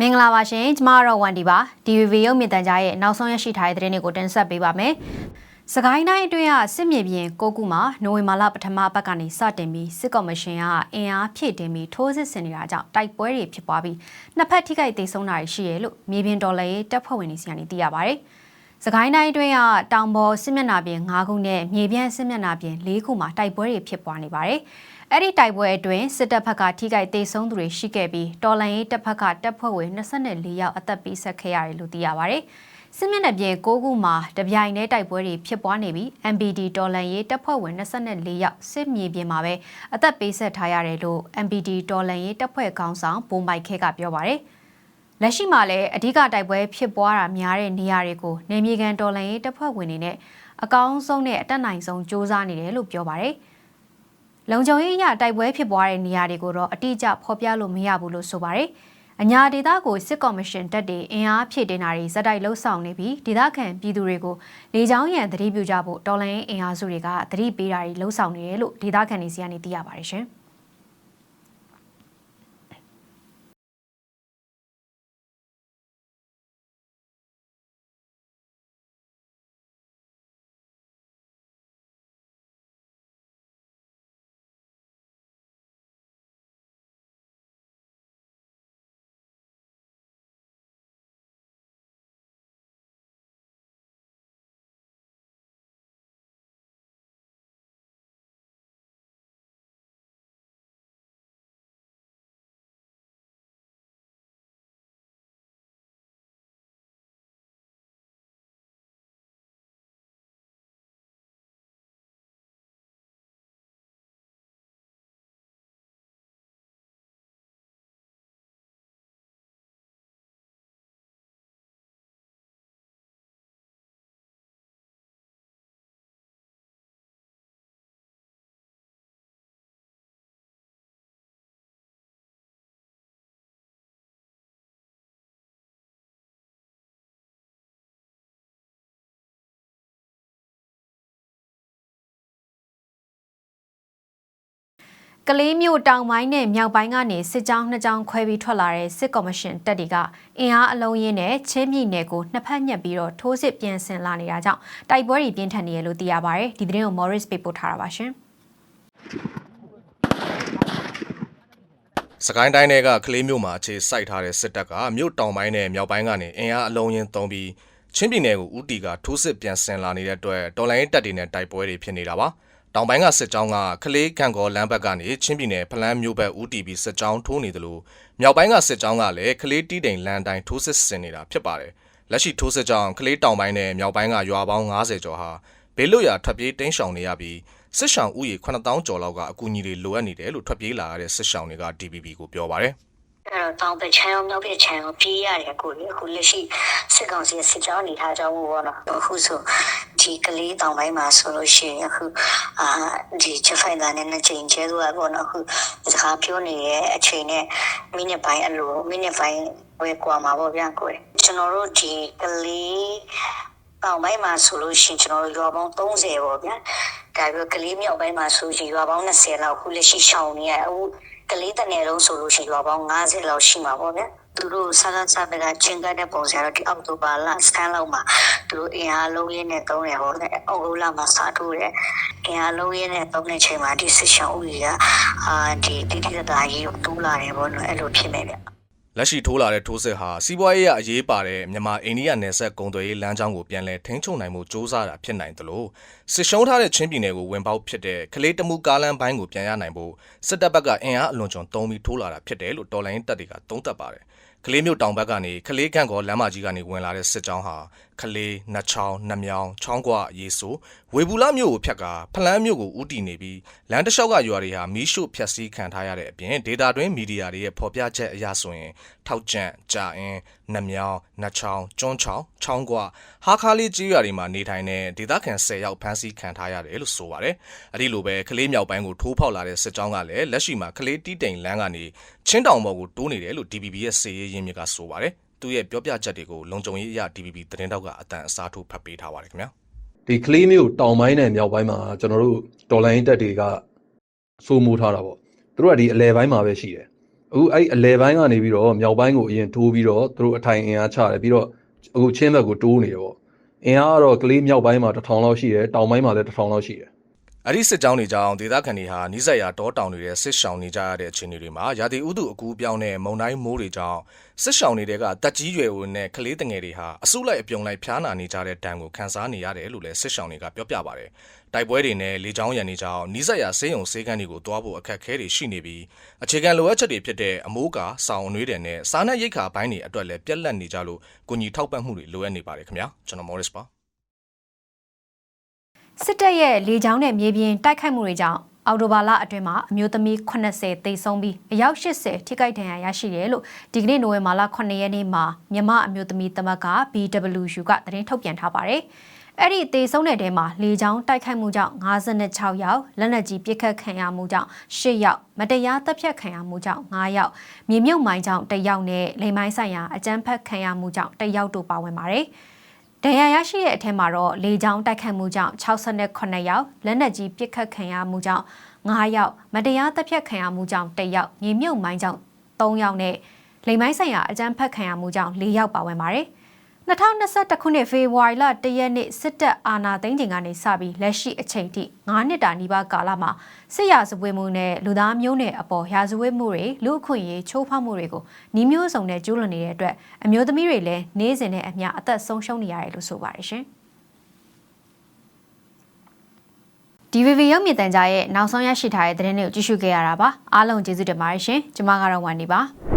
မင်္ဂလာပါရှင်ကျမကတော့ဝန်ဒီပါ DVB ရုပ်မြင်သံကြားရဲ့နောက်ဆုံးရရှိထားတဲ့သတင်းတွေကိုတင်ဆက်ပေးပါမယ်။စကိုင်းတိုင်းအတွင်းကစစ်မြေပြင်ကိုကူမှာနိုဝင်ဘာလပထမပတ်ကနေစတင်ပြီးစစ်ကော်မရှင်ကအင်အားဖြည့်တင်ပြီးထိုးစစ်ဆင်နေတာကြောင့်တိုက်ပွဲတွေဖြစ်ပွားပြီးနှစ်ဖက်ထိခိုက်ဒေဆုံးတာရှိရလို့မြေပြင်တော်လှန်ရေးတပ်ဖွဲ့ဝင်တွေစီကနေသိရပါဗျ။ စကိုင်းတိုင်းအတွင်းကတောင်ပေါ်စစ်မျက်နှာပြင်၅ခုနဲ့မြေပြန့်စစ်မျက်နှာပြင်၄ခုမှာတိုက်ပွဲတွေဖြစ်ပွားနေပါတယ်။အဲ့ဒီတိုက်ပွဲအတွင်းစစ်တပ်ဘက်ကထိခိုက်ဒေဆုံးသူတွေရှိခဲ့ပြီးတော်လန်ရေးတပ်ဘက်ကတပ်ဖွဲ့ဝင်24ယောက်အသက်ပေးဆက်ခဲ့ရတယ်လို့သိရပါဗျ။စစ်မျက်နှာပြင်6ခုမှာတပြိုင်တည်းတိုက်ပွဲတွေဖြစ်ပွားနေပြီး MBD တော်လန်ရေးတပ်ဖွဲ့ဝင်24ယောက်စစ်မြေပြင်မှာပဲအသက်ပေးဆက်ထားရတယ်လို့ MBD တော်လန်ရေးတပ်ဖွဲ့ခေါင်းဆောင်ဘုံမိုက်ခဲကပြောပါဗျ။ လက်ရှိမှာလည်းအဓိကတိုက်ပွဲဖြစ်ပွားတာများတဲ့နေရာတွေကိုနေမြေကန်တော်လန်ရေးတပ်ဖွဲ့ဝင်တွေနဲ့အကောင်းဆုံးနဲ့အတက်နိုင်ဆုံးစ조사နေတယ်လို့ပြောပါဗျ။လုံခြုံရေးအရတိုက်ပွဲဖြစ်ပွားတဲ့နေရာတွေကိုတော့အတိအကျဖော်ပြလို့မရဘူးလို့ဆိုပါတယ်။အညာဒေသကိုစစ်ကော်မရှင်တပ်တွေအင်အားဖြည့်တင်တာတွေဇက်တိုက်လှုပ်ဆောင်နေပြီးဒေသခံပြည်သူတွေကိုလေကြောင်းရန်သတိပြုကြဖို့တော်လိုင်းအင်အားစုတွေကသတိပေးတာတွေလှုပ်ဆောင်နေတယ်လို့ဒေသခံတွေစီကနေသိရပါတယ်ရှင်။ ကလေးမျိုးတောင်ပိုင်းနဲ့မြောက်ပိုင်းကနေစစ်ကြောင်းနှစ်ကြောင်းခွဲပြီးထွက်လာတဲ့စစ်ကော်မရှင်တပ်တွေကအင်အားအလုံးရင်းနဲ့ချင်းပြည်နယ်ကိုနှစ်ဖက်ညက်ပြီးတော့ထိုးစစ်ပြန်ဆင်လာနေတာကြောင့်တိုက်ပွဲတွေပြင်းထန်နေရလို့သိရပါဗျ။ဒီသတင်းကို Morris ပေးပို့ထားတာပါရှင်။စကိုင်းတိုင်းတွေကကလေးမျိုးမှာအခြေစိုက်ထားတဲ့စစ်တပ်ကမြို့တောင်ပိုင်းနဲ့မြောက်ပိုင်းကနေအင်အားအလုံးရင်းသုံးပြီးချင်းပြည်နယ်ကိုဦးတီကထိုးစစ်ပြန်ဆင်လာနေတဲ့အတွက်တော်လိုင်းတပ်တွေနဲ့တိုက်ပွဲတွေဖြစ်နေတာပါ။ တောင်ပိုင်းကစစ်ကြောင်းကကလေးခံကောလမ်းဘက်ကနေချင်းပြည်နယ်ဖလန်းမြို့ဘက်ဦးတီပြီးစစ်ကြောင်းထိုးနေတယ်လို့မြောက်ပိုင်းကစစ်ကြောင်းကလည်းကလေးတီးတိန်လမ်းတိုင်းထိုးစစ်ဆင်နေတာဖြစ်ပါတယ်လက်ရှိထိုးစစ်ကြောင်းကလေးတောင်ပိုင်းနဲ့မြောက်ပိုင်းကရွာပေါင်း90ကျော်ဟာဘေးလွတ်ရာထွက်ပြေးတိမ်းရှောင်နေရပြီးစစ်ရှောင်ဥယျာဉ်9000ကျော်လောက်ကအကူအညီတွေလိုအပ်နေတယ်လို့ထွက်ပြေးလာရတဲ့စစ်ရှောင်တွေက DPP ကိုပြောပါတယ်အဲ့တော့တောင်ပချမ်းအောင်မြောက်ပချမ်းအောင်ပြေးရတယ်အခုလေအခုလက်ရှိစစ်ကောင်စီစစ်ကြောင်းနေထားကြောင်းပေါ့နော်အခုဆို ဒီကလေးတောင်ပိုင်းမှာဆိုလို့ရှိရင်အခုအာဒီချက်ဖိုင်တာနဲ့နှစ်ချိန်ကျဲသွားပေါ့နော်အခုစကားပြောနေတဲ့အချိန်နဲ့မိနစ်ပိုင်းအလိုမိနစ်ပိုင်းဝဲကွာမှာပေါ့ဗျာကိုကျွန်တော်တို့ဒီကလေးတောင်ပိုင်းမှာဆိုလို့ရှိရင်ကျွန်တော်တို့ရွာပေါင်း30ပေါ့ဗျာဒါပြီးကလေးမြောက်ပိုင်းမှာဆိုရင်ရွာပေါင်း20လောက်အခုလက်ရှိရှောင်နေရအခုကလေးတနယ်လုံးဆိုလို့ရှိရင်ရွာပေါင်း90လောက်ရှိမှာပေါ့ဗျာ သူတို့ဆန်းဆန်းပဲကချင်းကတဲ့ပုံစံတော့ဒီအောက်တိုဘာလစကန်လောက်မှာသူတို့အင်အားလုံးရင်းနဲ့တုံးရဟောတဲ့အောက်တိုလာမှာစထိုးတယ်အင်အားလုံးရင်းနဲ့တုံးတဲ့ချိန်မှာဒီစစ်ရှောင်းဦးကအာဒီတိတိတသားကြီးတိုးလာတယ်ပေါ့နော်အဲ့လိုဖြစ်နေတယ်လက်ရှိထိုးလာတဲ့ထိုးစစ်ဟာစီးပွားရေးအရေးပါတဲ့မြန်မာအိန္ဒိယနယ်စပ်ကုန်သွယ်ရေးလမ်းကြောင်းကိုပြန်လည်ထိန်းချုပ်နိုင်မှုစ조사တာဖြစ်နိုင်တယ်လို့စစ်ရှုံးထားတဲ့ချင်းပြည်နယ်ကိုဝင်ပေါက်ဖြစ်တဲ့ကလေးတမှုကားလမ်းပိုင်းကိုပြန်ရနိုင်ဖို့စစ်တပ်ဘက်ကအင်အားအလွန်ကျွံသုံးပြီးထိုးလာတာဖြစ်တယ်လို့တော်လိုင်းတပ်တွေကသုံးသပ်ပါတယ်။ ကလေးမြို့တောင်ဘက်ကနေကလေးကန့်ကောလမ်းမကြီးကနေဝင်လာတဲ့စစ်ကြောင်းဟာကလေးနှချောင်းနှမြောင်းချောင်းကွရေဆိုဝေဘူးလာမြို့ကိုဖြတ်ကာဖလန်းမြို့ကိုဦးတည်နေပြီးလမ်းတစ်လျှောက်ကရွာတွေဟာမီးရှို့ဖျက်ဆီးခံထားရတဲ့အပြင်ဒေတာတွင်းမီဒီယာတွေရဲ့ဖော်ပြချက်အရဆိုရင်ထောက်ကျန့်ကြာအင်းနှမြောင်းနှချောင်းကျွန်းချောင်းချောင်းကွဟာခါလေးကြီးရွာတွေမှာနေထိုင်တဲ့ဒေသခံ10ယောက်ဖမ်းဆီးခံထားရတယ်လို့ဆိုပါတယ်။အဲဒီလိုပဲကလေးမြောက်ပိုင်းကိုထိုးဖောက်လာတဲ့စစ်ကြောင်းကလည်းလက်ရှိမှာကလေးတီးတိန်လမ်းကနေချင်းတောင်ဘော်ကိုတိုးနေတယ်လို့ DPP ရဲ့စေရေးရင်းမြစ်ကဆိုပါတယ်။သူရဲ့ပြောပြချက်တွေကိုလုံခြုံရေးအရ DPP သတင်းတောက်ကအတန်အစားထိုးဖတ်ပေးထားပါတယ်ခင်ဗျာ။ဒီကလေးမျိုးတောင်ပိုင်းနဲ့မြောက်ပိုင်းမှာကျွန်တော်တို့ဒေါ်လာရင်းတက်တွေကစိုးမိုးထားတာပေါ့သူတို့ကဒီအလဲပိုင်းမှာပဲရှိတယ်အခုအဲ့အလဲပိုင်းကနေပြီးတော့မြောက်ပိုင်းကိုအရင်ထိုးပြီးတော့သူတို့အထိုင်အင်အားချတယ်ပြီးတော့အခုချင်းဘက်ကိုတိုးနေတယ်ပေါ့အင်အားကတော့ကလေးမြောက်ပိုင်းမှာ1000လောက်ရှိတယ်တောင်ပိုင်းမှာလည်း1000လောက်ရှိတယ် အဲ့ဒီစစ်ကြောင်းတွေကြောင့်ဒေသခံတွေဟာနိစက်ရတောတောင်တွေရဲ့စစ်ရှောင်နေကြရတဲ့အခြေအနေတွေမှာရာသီဥတုအကူအပြောင်းနဲ့မုန်တိုင်းမိုးတွေကြောင့်စစ်ရှောင်တွေကတက်ကြီးရွယ်ဝင်တဲ့ကလေးတငယ်တွေဟာအစုလိုက်အပြုံလိုက်ဖျားနာနေကြတဲ့ဒဏ်ကိုခံစားနေရတယ်လို့လည်းစစ်ရှောင်တွေကပြောပြပါတယ်။တိုက်ပွဲတွေနဲ့လေကြောင်းရန်တွေကြောင့်နိစက်ရဆေးရုံဆေးကန်းတွေကိုတွားဖို့အခက်အခဲတွေရှိနေပြီးအခြေခံလိုအပ်ချက်တွေဖြစ်တဲ့အမိုးကာဆောင်းအနှွေးတွေနဲ့စားနပ်ရိက္ခာဘိုင်းတွေအတွက်လည်းပြက်လက်နေကြလို့ကိုကြီးထောက်ပံ့မှုတွေလိုအပ်နေပါတယ်ခင်ဗျာကျွန်တော် Morris ပါ စစ်တပ်ရဲ့လေကြောင်းနဲ့မြေပြင်တိုက်ခိုက်မှုတွေကြောင့်အော်တိုဘာလအတွင်းမှာအမျိုးသမီး80သေဆုံးပြီးအယောက်80ထိခိုက်ဒဏ်ရာရရှိတယ်လို့ဒီကနေ့နိုဝင်ဘာလ9ရက်နေ့မှာမြန်မာအမျိုးသမီးသမဂ္ဂ BWU ကသတင်းထုတ်ပြန်ထားပါတယ်။အဲ့ဒီသေဆုံးတဲ့တဲမှာလေကြောင်းတိုက်ခိုက်မှုကြောင့်56ယောက်လက်နက်ကြီးပစ်ခတ်ခံရမှုကြောင့်10ယောက်မတရားတပ်ဖြတ်ခံရမှုကြောင့်9ယောက်မြေမြုပ်မိုင်းကြောင့်1ယောက်နဲ့လိမ်မိုင်းဆိုင်ရာအကြမ်းဖက်ခံရမှုကြောင့်1ယောက်တို့ပါဝင်ပါတယ်။ ဒဏ်ရာရရှိတဲ့အထက်မှာတော့လေကြောင်းတိုက်ခတ်မှုကြောင့်68ယောက်လက်နက်ကြီးပစ်ခတ်ခံရမှုကြောင့်9ယောက်မတရားတပ်ဖြတ်ခံရမှုကြောင့်1ယောက်မြေမြုပ်မိုင်းကြောင့်3ယောက်နဲ့လိမ်မိုင်းဆိုင်ရာအကြမ်းဖက်ခံရမှုကြောင့်4ယောက်ပါဝင်ပါတယ် 2021ခုနှစ်ဖေဖော်ဝါရီလ1ရက်နေ့စစ်တပ်အာဏာသိမ်းချိန်ကနေစပြီးလက်ရှိအချိန်ထိ9နှစ်တာနီးပါးကာလမှာစစ်ရာဇဝတ်မှုနဲ့လူသားမျိုးနွယ်အပေါ်ရာဇဝတ်မှုတွေလူအခွင့်အရေးချိုးဖောက်မှုတွေကိုနှီးမျိုးစုံနဲ့ကျူးလွန်နေတဲ့အတွက်အမျိုးသမီးတွေလည်းနေ့စဉ်နဲ့အမျှအသက်ဆုံးရှုံးနေရတယ်လို့ဆိုပါတယ်ရှင်။ DVV ရုပ်မြင်သံကြားရဲ့နောက်ဆုံးရရှိထားတဲ့သတင်းတွေကိုကြည့်ရှုခဲ့ရတာပါအားလုံးကျေးဇူးတင်ပါတယ်ရှင်ကျွန်မကတော့ဝန်ဒီပါ